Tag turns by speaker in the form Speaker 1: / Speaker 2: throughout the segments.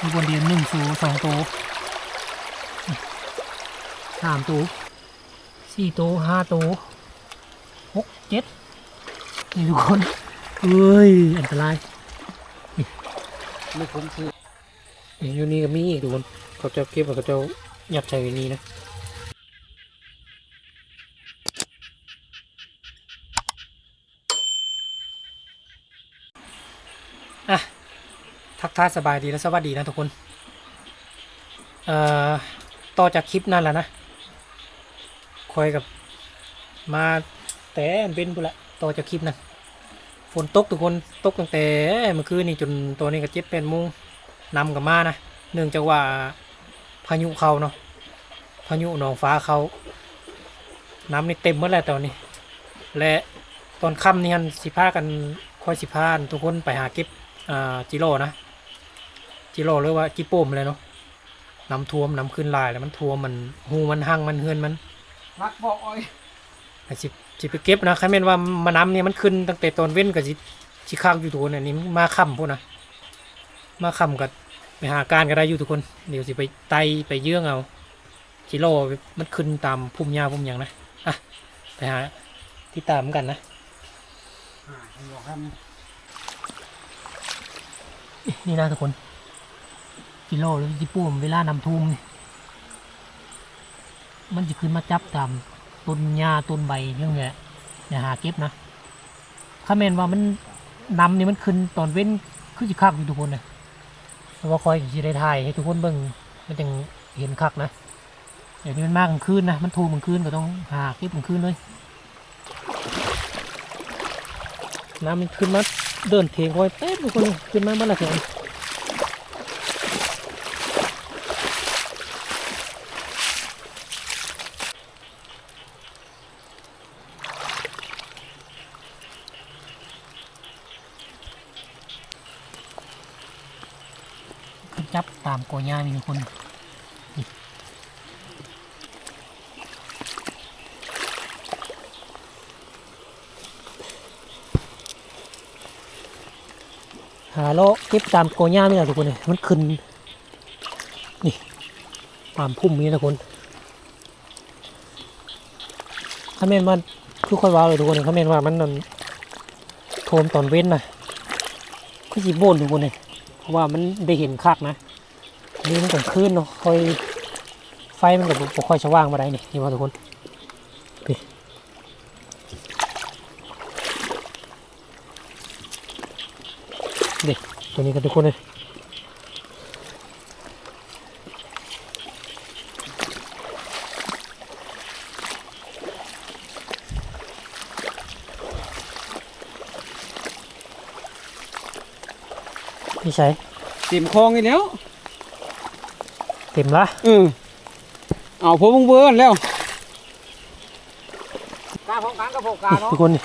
Speaker 1: มีบนเดียนหนึ่งสูสองตัวสามตัวสี่ตัวห้าตัวหกเจ็ดนี่ทุกคนเอ้ย อันตราย
Speaker 2: ไม่คุ้มคือ
Speaker 1: อยู่นี่ก็มีอีกทุกคนเขาจะเก็บเขาจะยัดใส่ไว้นี่นะอะ ทักทาสบายดีและสวัสดีนะทุกคนเอ่อต่อจากคลิปนั่นแหละนะคอยกับมาแต่เป็นบุนละต่อจากคลิปนั้นฝนตกทุกคนตกตั้งแต่เมื่อคืนนี่จนตัวนี้ก็เจ็ดเป็นโมงนำกับมานะเนื่องจากว่าพายุเขาเนาะพายุหนองฟ้าเขาน้ำนี่เต็มหมดแล้วตอนนี้ และตอนค่ำนี่ฮันสิพากันคอยสิพานทุกคนไปหาเก็บอ่าจิโร่นะ จิโร่หรือว่าจิโป้มเลยเนาะน้ำท่วมน้ำขึ้นลายแล้วมันท่วมมันหูมันหั่งมันเฮือนมัน
Speaker 2: รักบอกอ้อย
Speaker 1: แต่สิสิไปเก็บนะใครเม่นว่ามาน้ำเนี่ยมันขึ้นตั้งแต่ตอนเว้นกับสิสิข้างอยู่ทุกคนอันนี้มันมาค่ำพวกนะมาค่ำกับไปหาการก็ได้อยู่ทุกคน เดี๋ยวสิไปไต่ไปเยื่องเอาจิโร่มันขึ้นตามพุ่มหญ้าพุ่มหยังนะอะไปหาที่ตามกันนะ
Speaker 2: อ่าหัวค
Speaker 1: นี่นะทุกคน จิโร่หรือจิปูมเวลานำทุ่มนี่มันจะขึ้นมาจับตามต้นหญ้าต้นใบเรื่องเนี้ยอย่าหาเก็บนะถ้าแมนว่ามันนำนี่มันขึ้นตอนเว้นคือจะคักอยู่ทุกคนนะแต่ว่าคอยสิได้ถ่ายให้ทุกคนเบิ่งมันจึงเห็นคักนะเดี๋ยวนี้มันมากกลางคืนนะมันทูกลางคืนก็ต้องหาเก็บกลางคืนเลยน้ำมันขึ้นมาเดินเทงคอยเต้นทุกคนขึ้นมาเมื่อไหร่เถอะ คือจับตามโกย่านี่ทุกคนหาโลเก็บตามโกย่านี่แหละทุกคนเนี่ยมันขึ้นนี่ตามพุ่มนี่นะทุกคนถ้าแม่นว่าคือค่อยว้าวเลยทุกคนเนี่ยถ้าแม่นว่ามันนั่นโทมตอนเว้นนะก็จีโบนทุกคนเนี่ยเพราะว่ามันได้เห็นคักนะ นี่มันกลางคืนเนาะค่อยไฟมันก็บ่ค่อยสว่างมาได้นี่นี่ว่าทุกคนนี่เด็กตัวนี้กันทุกคนเลยนี่ใช่ำ
Speaker 2: เต็มคลองอีกแล้ว
Speaker 1: ต็มละ
Speaker 2: เออเอาพวกมึงเบื่อแล้วกาพงกางกับพงกา
Speaker 1: นี่
Speaker 2: เนาะ
Speaker 1: ทุกคนนี่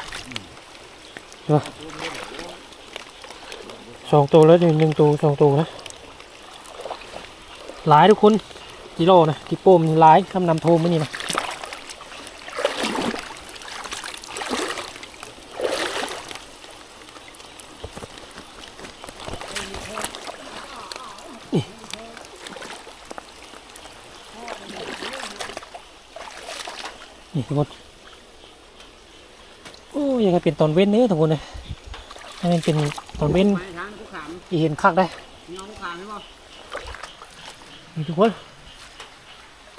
Speaker 1: ดูว่าสองตัวแล้วนี่หนึ่งตัวสองตัวนะหลายทุกคนกิโลนะกิโป้มนี่หลายคำนำโทมไม่นี่นะ ทุกคนโอ้ยังไงเป็นตอนเว้นเนี่ยทุกคนเลยให้มันเป็นตอนเว้น
Speaker 2: ไปทางกูขาม
Speaker 1: ที่เห็นคักได้
Speaker 2: เงากูขามใช่ป่ะ
Speaker 1: นี่ทุกคน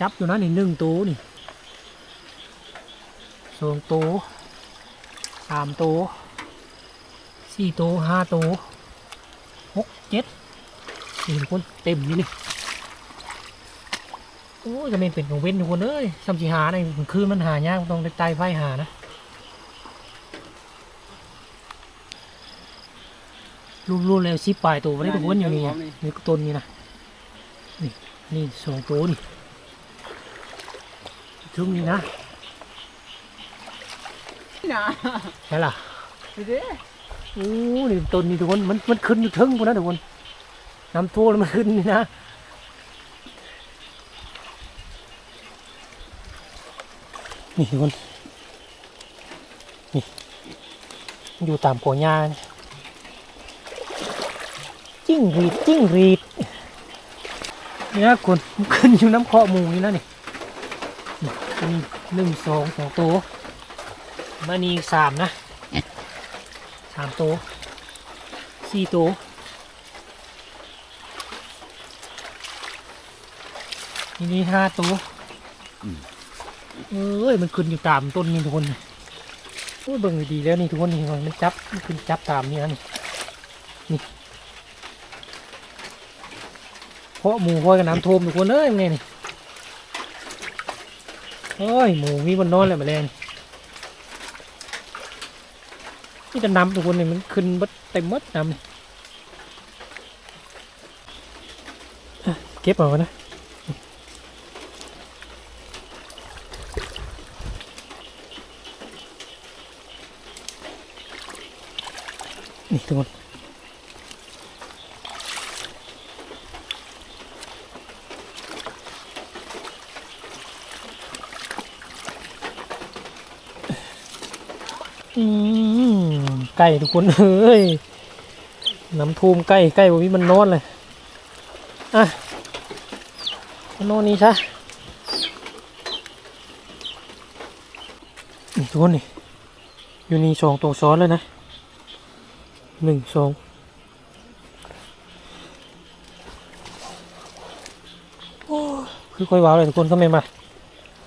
Speaker 1: จับอยู่นะนี่หนึ่งตัวนี่สองตัวสามตัวสี่ตัวห้าตัวหกเจ็ดนี่ทุกคนเต็มนี่เลย โอ้ยจะเป็นเป็นของเว้นทุกคนเอ้ยซัมสีหาในกลางคืนมันหายากต้องได้ใต้ไฟหานะรูปๆแล้วสิปลายตัวไม่ได้ทุกคนอยู่นี่ไงนี่ต้นนี่นะนี่สองตัวนี่ช่วงนี้นะ
Speaker 2: นี่นะ
Speaker 1: ใช่ล่ะ
Speaker 2: ไปดิ
Speaker 1: โอ้นี่ต้นนี่ทุกคนมันมันขึ้นอยู่ทึงคนนะทุกคนน้ำท่วมแล้วมันขึ้นนี่นะ นี่ทุกคนนี่อยู่ตามโกหญ้านจิ้งรีดจิ้งรีดเนี่ยคนมันขึ้นอยู่น้ำเคาะหมูนี่นะนี่นี่อันหนึ่งสองสองตัวมานี่สามนะสามตัวสี่ตัวนี่นี่ห้าตัว เอ้ยมันขึ้นอยู่ตามต้นนี่ทุกคนโอ้ยเบิ่งดีแล้วนี่ทุกคนนี่มันจับมันขึ้นจับตามนี่นะนี่เพราะหมูคอยกับน้ำท่วมทุกคนเอ้ยยังไงนี่โอ้ยหมูมีบนนอนเลยมาแรงนี่จะน้ำทุกคนนี่มันขึ้นเบัดเต็มหมดน้ำนี่อะเก็บเอาก่อนนะ นี่ทุกคนไก่ทุกคนเอ้ยน้ำท่วมใกล้ใกล้บ่มีมันนอนเลย อะนอนนี่ซะนี่ทุกคนนี่ อยู่นี่สองตัวซ้อนเลยนะ หนึ่งสองโอ้คือค่อยว้าวเลยทุกคนก็ไม่มา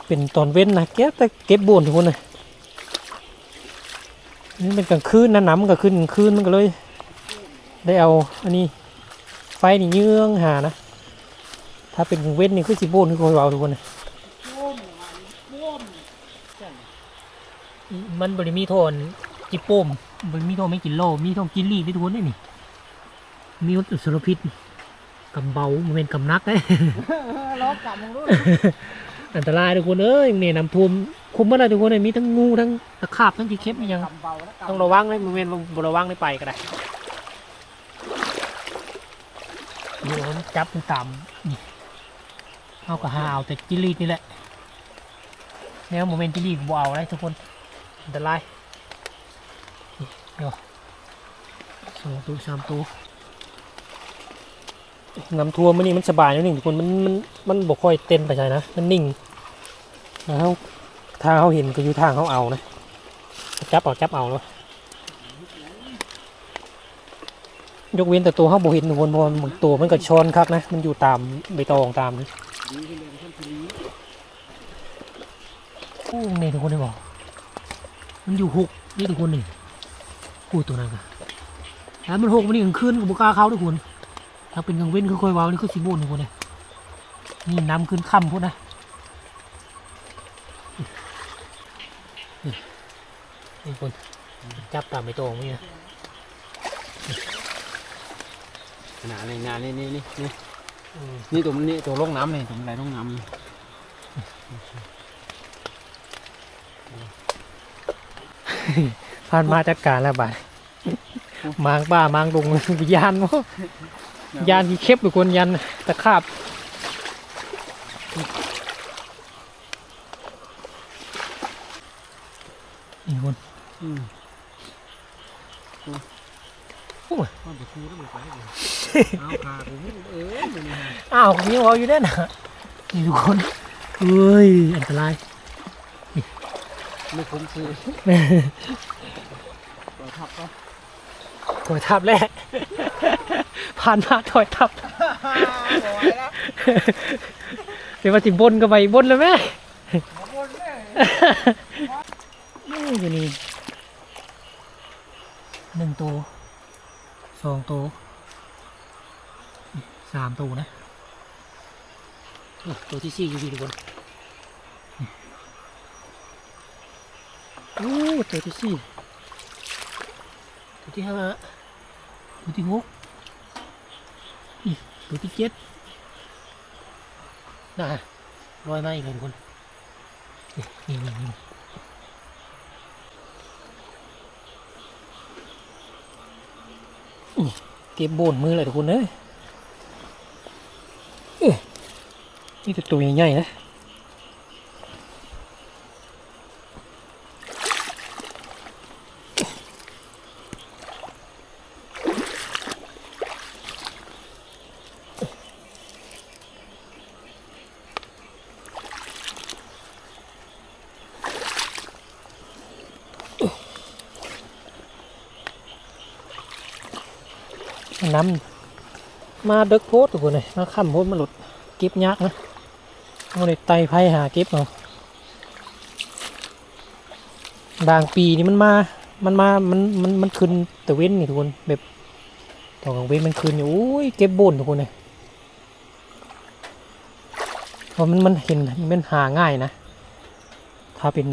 Speaker 1: เป็นตอนเว้นนะเก็บแต่เก็บบ่นทุกคนเลยนี่เป็นกลางคืนนะน้ำมันก็ขึ้นกลางคืนมันก็เลย ได้เอาอันนี้ไฟนี่เยื้องหานะ ถ้าเป็นเว้นนี่คือสิบ่นคือค่อยว้าวทุกคนเลยมันบริมีโทนจิโป้ม มันมีโทไม่กินโลมีโทกินลีด้วยทุกคนนี่นี่ มีอุสรพิษกำเบามันเป็นกำนักเด้
Speaker 2: ล้อกลับมึงรู้
Speaker 1: อันตรายทุกคนเอ้ยเนี่ยน้ำท่วมคุมไม่ได้ทุกคนเลยมีทั้งงูทั้งตะขาบทั้งจีเข้มอีกอยัง
Speaker 2: กำเบาแล้ว
Speaker 1: ต้องระวังเลยมันเป็นบระวังได้ไปก็ได้เดี๋ยวผมจับมันตามนี่เอากระหาเอาแต่จิลีดนี่แหละแนวโมเมนต์จิลีดบ่เอาเลยทุกคนอันตรายนี่ เดี๋ยวสองตัวสามตัวน้ำท่วมมันนี่มันสบายแล้วนี่ทุกคนมันมันมันบ่ค่อยเต้นไปใช่นะมันนิ่งแล้วทางเขาเห็นก็อยู่ทางเขาเอานะจับเอาจับเอาแล้วยกเว้นแต่ตัวเขาบ่เห็นทุกคนเพราะมันตัวมันก็ชอนคักนะมันอยู่ตามใบตองตามนี่โอ้นี่ทุกคนได้บอกมันอยู่หกนี่ทุกคนนี่ กูตัวนั้นก็แล้วมันหกมันนี่กลางคืนกับบุกล้าเข้าทุกคนถ้าเป็นกลางเว้นคือค่อยๆว้าวนี่คือสิบุนทุกคนเลยนี่น้ำขึ้นค่ำพุ่นนะนี่นี่ทุกคนจับตามใบตองนี่นะ
Speaker 2: ขนาดในงานนี่นี่นี่นี่นี่ตัวมันนี่ตัวลงน้ำนี่ตัวมันไหลลงน้ำนี่
Speaker 1: ผ่านมาจัดการแล้วบาดมางบ้ามางดงยานวะยานที่เข้บอยู่คนยันตะขาบนี่คน
Speaker 2: อืม
Speaker 1: โอ้ย
Speaker 2: มันจะคูแล้วมันไปเลยเอาขาผมเอ้ยมันนี่ฮะ
Speaker 1: อ้าวมีวออยู่ได้นะนี่ทุกคนเฮ้ย อันตราย
Speaker 2: ไม่คุ้มซื้อ เราทับก็
Speaker 1: ถอยทับแรก ผ่านมาถอยทับ
Speaker 2: บ่อยแล้ว
Speaker 1: เดี๋ยวมาติบนก็ไปบนแล้วแม่
Speaker 2: มาบนเลย
Speaker 1: นี่อยู่นี่หนึ่งตัวสองตัวสามตัวนะโอ้ตัวที่สี่อยู่ดีทุกคนโอ้ตัวที่สี่ ตัวที่ห้าตัวที่หกตัวที่เจ็ดน่ะลอยมาอีกเลยทุกคนนี่นี่นี่เก็บโบนมือเลยทุกคนเอ้ยเอ้ยนี่แต่ตัวใหญ่ๆนะ น้ำมาเด็กโพสทุกคนเลยมาค่ำโพสมาหลุดเก็บยากนะเอาเลยไตไพ่หาเก็บเอาบางปีนี่มันมา มันมา มันมันมันขึ้นแต่เว้นนี่ทุกคนแบบตอนกลางเว้นมันขึ้นอยู่โอ้ยเก็บบ่นทุกคนเลยเพราะมันมันเห็นมันหาง่ายนะ ถ้าเป็น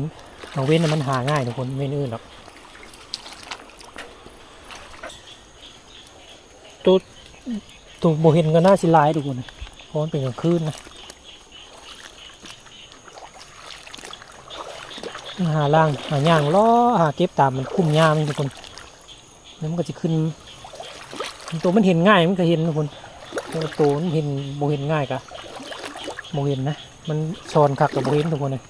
Speaker 1: กลางเว้นน่ะมันหาง่ายทุกคนไม่นื่นหรอก ตัวตัวโบเห็นก็น่าสิลายทุกคนนะเพราะมันเป็นกลางคืนนะหาล่างหาย่างล้อหาเก็บตามมันคุ้มยามทุกคนแล้วมันก็จะขึ้น ตัวมันเห็นง่ายมันก็เห็นทุกคนตัวมันเห็นโบเห็นง่ายกะโบเห็นนะ มันชอนคักกับโบเห็นทุกคนเลย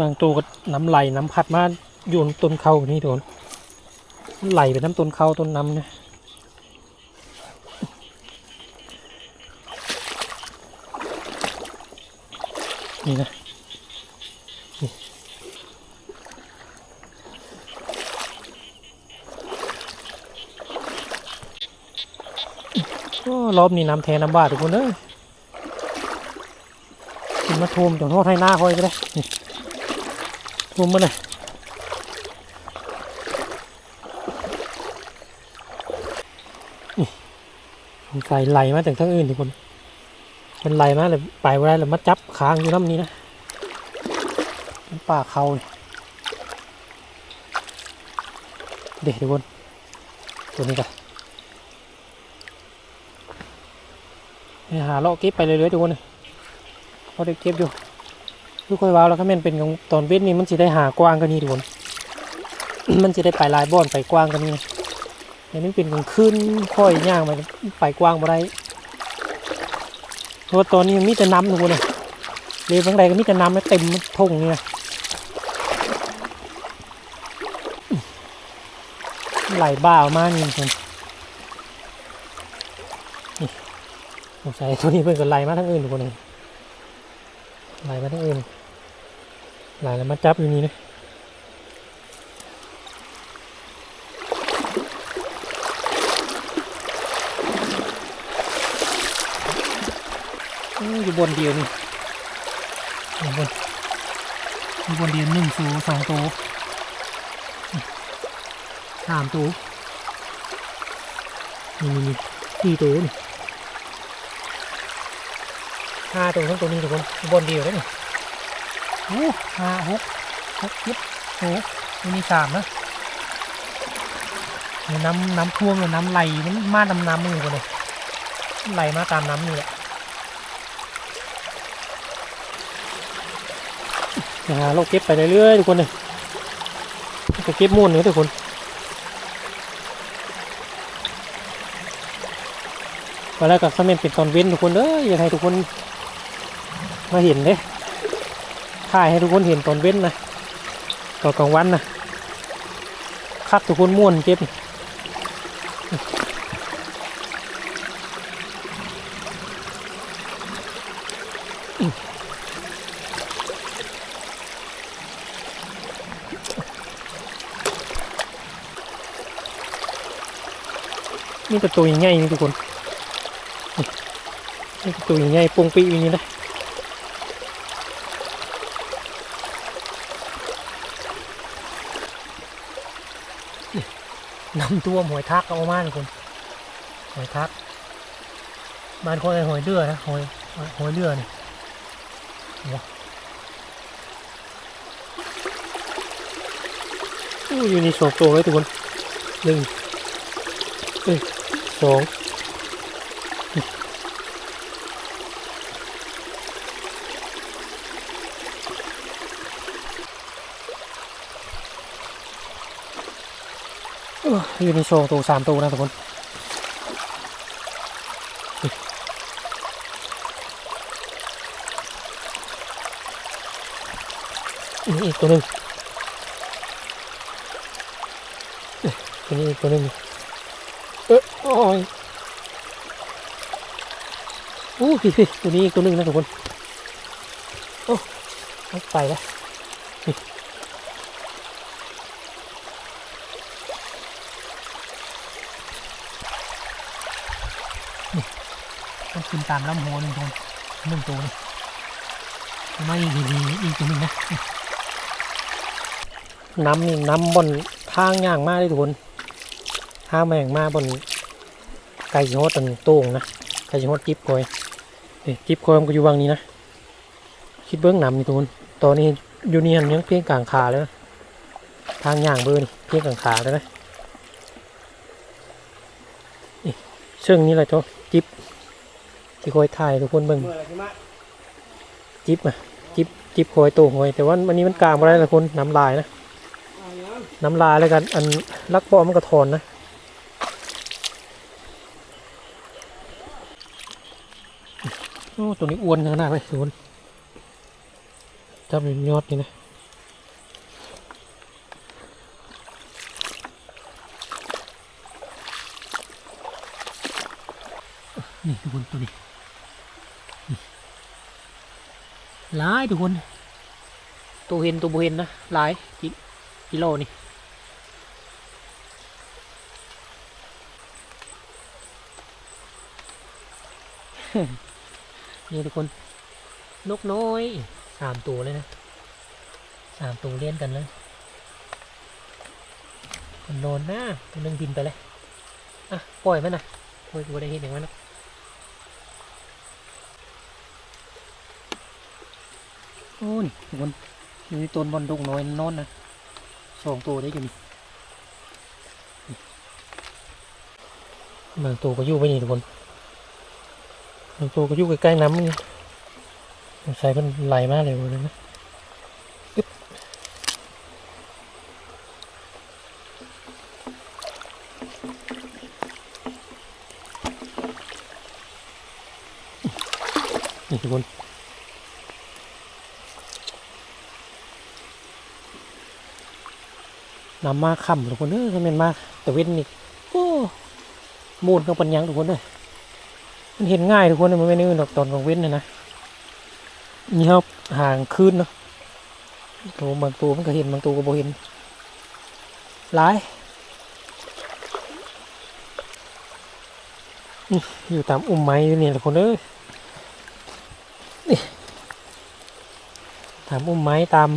Speaker 1: บางตัวก็น้ำไหลน้ำพัดมาโยนต้นเขาแบบนี่โดนมันไหลไปน้ำต้นเขาต้นน้ำเนี่ยนี่นะรอบนี้น้ำแทนน้ำบาดทุกคนเอ้ยกินมาท่วมจนทอดให้หน้าคอยก็ไป เลยนี่รวมมาเลยใส่ไหลมาจากทั้งอื่นทุกคนมันไหลมาเลยไปไว้แล้วมาจับค้างอยู่น้ำนี้นะป่าเขาเลยเด็กทุกคนตัวนี้กันหาเลาะเก็บไปเรื่อยๆทุกคนเลยพอได้เก็บอยู่ คือค่อยว้าวแล้วก็แม่นเป็นของตอนเวทนี่มันจะได้หากว้างกันนี่ทุกคนมันจะได้ไปลายบ่อนไปกว้างกันนี่นะแต่นี่เป็นกลางคืนค่อยย่างไปไปกว้างบ่ได้เพราะว่าตอนนี้มันมีแต่น้ำทุกคนเลยเรือทั้งใดก็มีแต่น้ำแล้วเต็มทงเนี่นะไหลบ้าออกมานี่ทุกคนนี่สงสัยตัวนี้เพิ่นก็ไหลมาทั้งอื่นทุกคนเลยไหลมาทั้งอื่น หลแล้วมาจับอยู่นี่นะอื้ออยู่บนเดียวนี่อยู่บนอยู่บนเดียวหนึ่งสูสองตัวนี่สามตัวนี่นี่นี่สี่ตัวนี่ห้าตัวทั้งตัวนี้ทุกคนอยู่บนเดียวเลยนี่โอ้ห้าหกหกเจ็ดโอ้ยมีสามนะเนี่ยน้ำน้ำท่วมเลยน้ำไหลมันมาดำน้ำมือกันเลยไหลมาตามน้ำนี่แหละนะฮะเราเก็บไปเรื่อยๆทุกคนเลยจะเก็บมูลเนี่ยทุกคนตอนแรกก็คอมเมนต์เป็นตอนเว้นทุกคนเด้ออยากให้ทุกคนมาเห็นเด้ ถ่ายให้ทุกคนเห็นตอนเว้นนะตอนกลางวันนะคักทุกคนม่วนเจ็บนี่ก็ตัวใหญ่ๆนี่ทุกคน นี่ตัวใหญ่ๆปงปีอย่างนี้นะ น้ำท่วหอยทักเอามาทุกคนหอยทักบ้านคนไอ้หอยเดือนะหอยหอยเดือนี่อยู่ในสองตัวเลยทุกคนหนึ่งสอง เอ้ออยู่ในสองตัวสามตัวนะทุกคนนี่อีกตัวหนึ่งตัวนี้อีกตัวหนึ่งเออโอ้ยโอ้พี่พี่ตัวนี้อีกตัวหนึ่งนะทุกคน โอ้ไปแล้วนี่นี่ต้อง ขึ้นตามลำหัวหนึ่งตัวหนึ่งตัวนี่ไม่อีกทีอีกตัวหนึ่งนะน้ำนี่น้ำบนทางย่างมากเลยทุกคนทางแมงมาบนไก่ชิโฮตันโต้งนะไก่ชิโฮจิ๊บคอยนี่จิ๊บคอยมันก็อยู่วางนี้นะคิดเบื้องนำนี่ทุกคนตอนนี้อยู่นี่ยังเพียงกลางขาเลยนะทางย่างเบอร์นี่เพียงกลางขาเลยนะนี่เชิงนี้แหละเจ้าจิ๊บ ที่คอยถ่ายทุกคนเบิ่งจิบอะจิบจิบคอยโตคอยแต่ว่าวันนี้มันกลางมาได้ละคนน้ำลายนะน้ำลายแล้วกันอันลักบอมันก็ถอนนะโอ้ตัวนี้อ้วนขนาดเลยทุกคนจับเป็นยอดนี่นะนี่ทุกคนตัวนี้ หลายทุกคนตัวเห็นตัวบเห็นนะหลายกิกิโลนี่นี่ทุกคนนกน้อยสามตัวเลยนะสามตัวเลี้ยนกันเลยมันโดนหน้าตัวนึงบินไปเลยอะปล่อยมันนะปล่อยกูได้เห็นอย่างนั้นนะ โอ้นี่ทุกคนอยู่ต้นบอลดงน้อยนอนนะสองตัวได้อยู่นี่นี่บางตัวก็อยู่ไปนี่ทุกคนบางตัวก็อยู่ใกล้ๆน้ำนี่ใส่มันไหลมากเลยเลยนะนี่ทุกคน น้ำมาค่ำทุกคนเด้อก็แม่นมากแต่เว้นนี่โอ้มูนกับปัญญังทุกคนเลยมันเห็นง่ายทุกคนมันไม่นื่นดอกตอนกลางเว้นนะนะนี่ครับห่างคืนเนาะตัวบางตัวมันก็เห็นบางตัวก็บ่เห็นหลายอยู่ตามอุ้มไม้อยู่นี่ทุกคนเอ้ยถามอุ้มไม้ตาม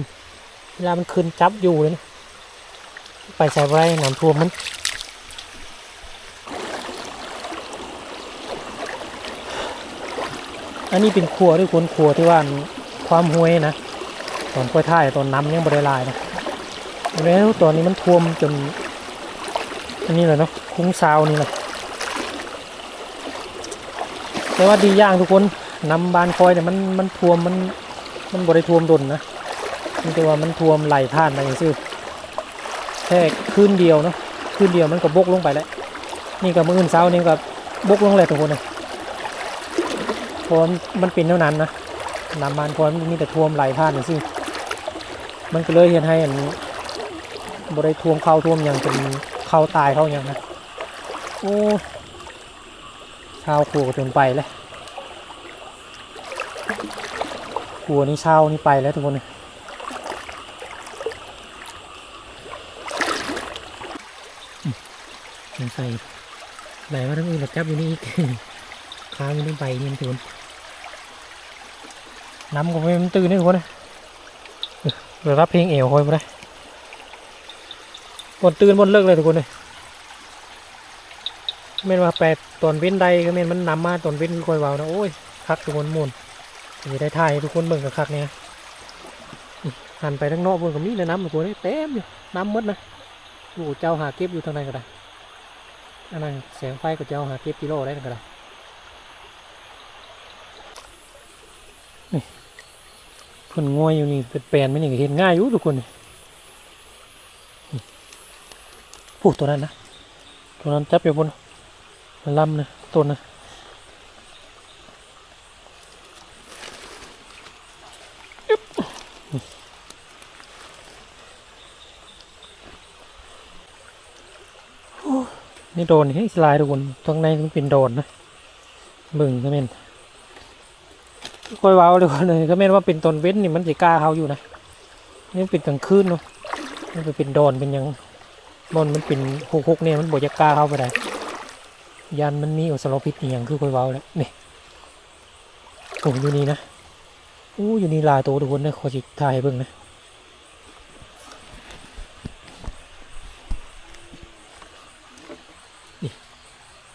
Speaker 1: เวลามันขึ้นจับอยู่เลยนะ ไปใส่ไรน้ำท่วมมันอันนี้เป็นครัวด้วยคนครัวที่ว่าความห้วยนะตอนค่อยท่ายตอนน้ำยังบริลายนะแล้วตอนนี้มันท่วมจน อันนี้เลยเนาะคุ้งซาวนี่แหละแต่ว่าดีอย่างทุกคนน้ำบานคอยเนี่ยมันมันท่วมมันมันบริท่วมดนนะมันแต่ว่ามันท่วมไหลผ่านไปอย่างซื่อแค่คืนเดียวเนาะคืนเดียวมันก็บกลงไปแล้ว นี่กับมืออื่นเช้านี่ก็บบกลงเลยทุกคนเลยเพราะมันเป็นเท่านั้นนะน้ำมันพอมันมีแต่ท่วมไหลผ่านอย่างซื่มันก็เลยเห็นให้อันบริท่วมเข้าท่วมอย่างจนเข้าตายเข้าอย่างนะโอ้ชาวครัวก็จนไปเลยหัวนี่เช่านี่ไปแล้วทุกคนเลยอืมยัง ใส่ไหนว่าทั้งอื่นหลับจับอยู่นี่อีกค้างอยู่นี่ไปนี่ทุกคนน้ำก็ไม่มันตื่นนี่ทุกคนเลยเดี๋ยวรับเพลงเอวคอยไปได้บนตื่นบนเลิกเลยทุกคนเลยแม่นว่าแปดตอนเว้นใดก็แม่นมันนำมาตอนเว้นคอยเบานะโอ้ยคักทุกคนมุนมีได้ถ่ายทุกคนเบิ่งกับคักเนี่ยหันไปทางนอกเบิ่งกับมีแต่น้ำตัวนี้เต็มอยู่น้ำหมดนะโอ้เจ้าหาเก็บอยู่ทางไหนก็ได้ อันนั้นแสงไฟก็เจ้าหาเก็บกิโลได้ก็ได้นี่คนง่วยอยู่นี่เป็นแปลนไม่นี่เห็นง่ายอยู่ทุกคนพูดตัวนั้นนะตัวนั้นจับอยู่บนมันลำนะต้นนะ นี่โดนให้สลายทุกคนตรงในมันเป็นโดนนะเบิ่งก็เป็นคอยว้าเลยว่าเลยก็แม่นว่าเป็นตอนเว้นนี่มันสิกล้าเขาอยู่นะนี่เป็นกลางคืนเนาะมันไปเป็นโดนเป็นยังบนมันเป็นหกหกเนี่ยมันบ่จะกล้าเข้าไปได้ยันมันมีอสรพิษอย่างคือคอยว้าวแล้วนี่โอ้อยู่นี่นะอู้อยู่นี่ลายตัวทุกคนนะขอจิถ่ายให้เบิ่งนะ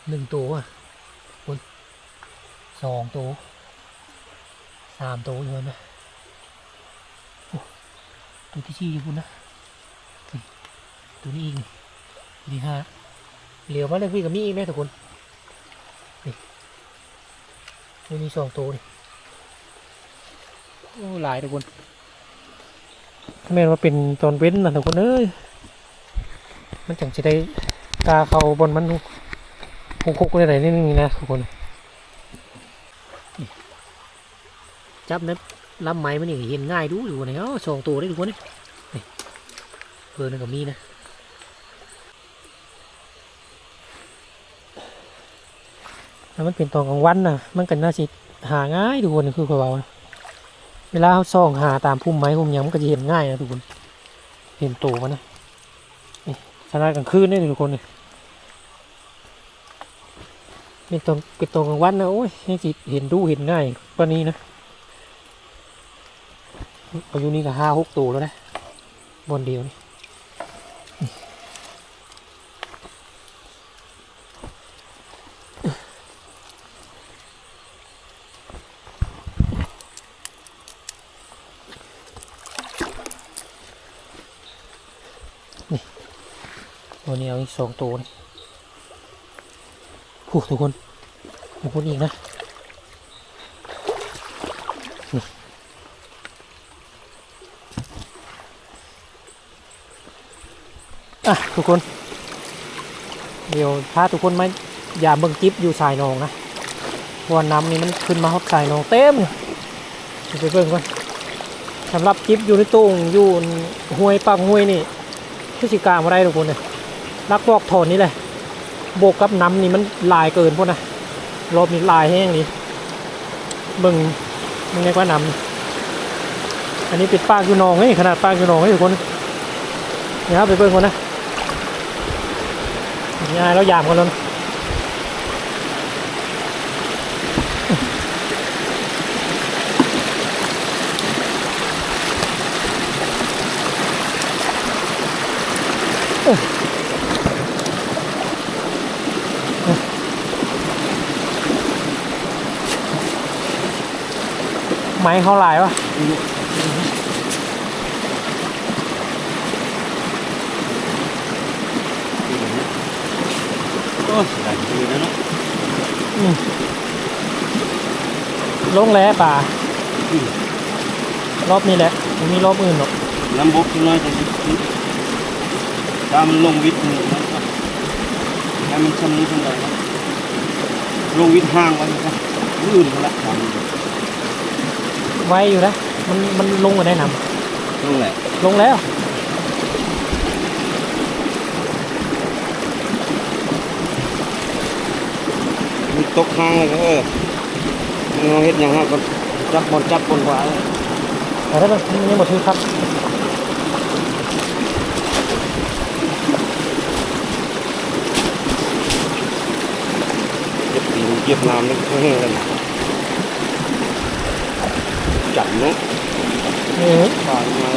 Speaker 1: หนึ่งตัวอะคนสองตัวสามตัวอยู่นะโอ้ตัวที่สี่อยู่พุ่นะตัวนี้อีกนี่ตัวที่ห้าเหลียวมาเลยพี่กับมีอีกไหมทุกคนนี่ตัวนี้สองตัวนี่โอ้หลายทุกคนแม่ว่าเป็นตอนเว้นนะทุกคนเอ้ยมันจังจะได้กาเขาบนมัน คุกๆอะไรนิดนึงนะทุกคน จับนะลำไม้มันนี่เห็นง่ายดูอยู่นะเอ้าสองตัวได้ทุกคนนี่เบอร์หนึงก็มีนะแล้วมันเป็นตอนกลางวันนะมันก็น่าสิหาง่ายทุกคนคือเขาว่านะเวลาเขาส่องหาตามพุ่มไม้พุ่มหยังมันก็จะเห็นง่ายนะทุกคน เห็นตัวมันนะนี่ขนาดกลางคืนนี่ทุกคนนี่ เป็นตอนเป็นตอนกลางวันนะโอ้ยยังสิเห็นดูเห็นง่ายกว่านี้นะอายุนี่ก็ห้าหกตัวแล้วนะบนเดียวนี่นี่วันนี้เอาอีกสองตัวนี่ ผูกทุกคนทุกคนอีกนะอะทุกคน เดี๋ยวพาทุกคนมาอย่าเบิ่งจิ๊บอยู่สายนองนะพวน้ำนี่มันขึ้นมาฮอดสายนองเต็มเลยเดี๋ยวไปเบิ่งก่อนสำหรับจิ๊บอยู่ในตู้อยู่ห้วยปากห้วยนี่ที่สิกางมาได้ทุกคนเลยลักบอกถอนนี่แหละ โบกกับน้ำนี่มันลายเกินพวกนะรอบนี้ลายแห้งนี่เบิ่งมึงไงว่าน้ำอันนี้ปิดปากอยู่นองเฮ้ยขนาดปากอยู่นองเฮ้ยทุกคนเดี๋ยวครับไปเบิ่งก่อนนะง่ายแล้วยามกันแล้วนะ ไม้เขาลายวะ
Speaker 2: โอ้ยหลายทีแล้วเนาะ
Speaker 1: ลงแล้วป่า
Speaker 2: อืม
Speaker 1: รอบนี้แหละไม่มีรอบอื่นหรอก
Speaker 2: น้ำบกน้อยจะคิดตามนลงวิทย์นี่นะครับให้มันชำนิชำไรนะลงวิทย์ห่างไว้นะครับอื่นก็ละ
Speaker 1: ไว้อยู่นะ มันมันลงมาได้นำ
Speaker 2: ลงแหละำ
Speaker 1: ลงแล้ว
Speaker 2: มีตกห่างเลยก็เออเราเห็ดอย่างฮะก็จับบอลจับบอลไว้
Speaker 1: แต่ถ้ามันยังหมดคือครับ
Speaker 2: เก็บปีนเก็บน้ำนี่ก็แห้งเลย จับเนาะ
Speaker 1: นี่
Speaker 2: ปลามา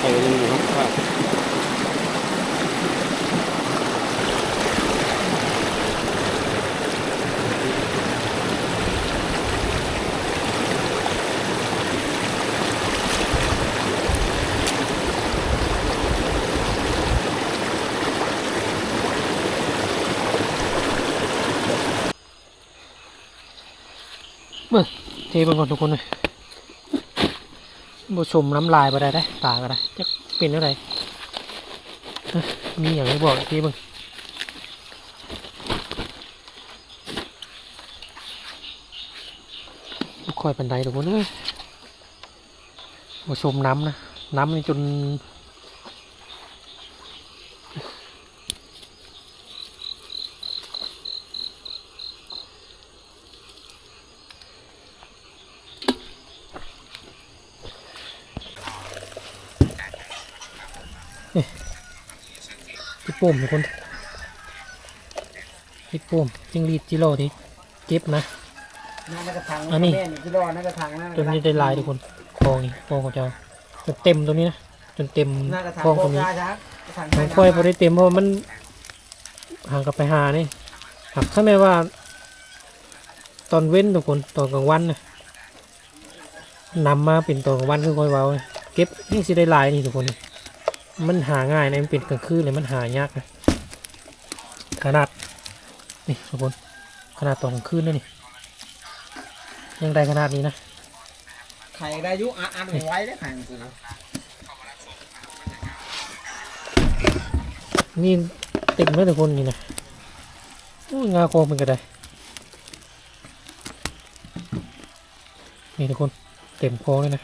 Speaker 2: ไปเรื่องนะครับว่า
Speaker 1: เทไปก่อนทุกคนเลยบูชมน้ำลายไปได้ได้ตาก็ได้จะเป็นอะไรมีอย่างที่บอกทีเบึงคอยเป็นไดทุกคนเลยบูชมน้ำนะ น้ำนี่จน ป่มทุกคนพริกป่มจิ้งหรีดจิโร่ที่เก็บนะ
Speaker 3: นั่นกระถาง
Speaker 1: อันนี้
Speaker 3: แม่ที่รอนั่นกระถางนั่น
Speaker 1: จนนี้ได้ลายทุกคนคลองนี่คลองของเจ้าจนเต็มตัวนี้นะจนเต็ม
Speaker 3: นั่นกระถาง
Speaker 1: คลอง
Speaker 3: โบ
Speaker 1: ตัวนี้
Speaker 3: กาจ้ะกระถาง
Speaker 1: ของค่อยพอได้เต็มเพราะว่ามันห่างกับไปหานี่หากถ้าแม่ว่า ตอนเว้นทุกคนตอนกลางวันนะนำมาเป็นตอนกลางวันคือค่อยเว้านะเก็บนี่สิได้หลายนี่ทุกคน มันหาง่ายนะมันเป็นกลางคืนเลยมันหายากนะขนาดนี่ทุกคนขนาดตอนกลางคืนนะนี่ยังได้ขนาดนี้นะ
Speaker 3: ไข่ได้อยุอัดอัดไว้ได้ไข่กู
Speaker 1: นี่เต็มเลยทุกคนนี่นะโอ้ยงาโคมันก็ได้นี่ทุกคนเต็มคอเลยนะ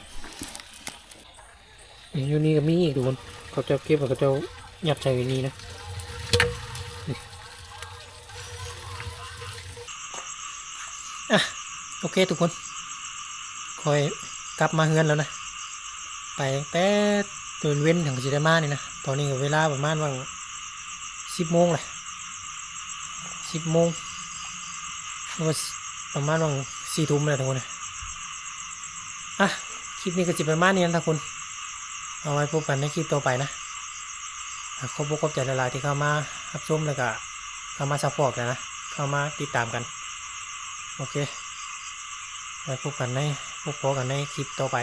Speaker 1: นี่อยู่นี่ก็มีอีกทุกคน เขาจะเก็บเขาจะยัดใส่ไว้นี่นะอะโอเคทุกคนคอยกลับมาเฮือนแล้วนะ ไปแต่ตื่นเว้นถึงจะได้มานี่นะตอนนี้เวลาประมาณว่าสิบโมงเลยสิบโมงว่าประมาณว่าสี่ทุ่มเลยทุกคนนะอะคลิปนี้ก็จะประมาณนี้นะทุกคน เอาไว้พบกันในคลิปต่อไปนะขอบคุณขอบใจหลายๆที่เข้ามารับชมแล้วก็เข้ามาซัพพอร์ตกันนะ เข้ามาติดตามกัน โอเคไว้พบกันในพบกันในคลิปต่อไป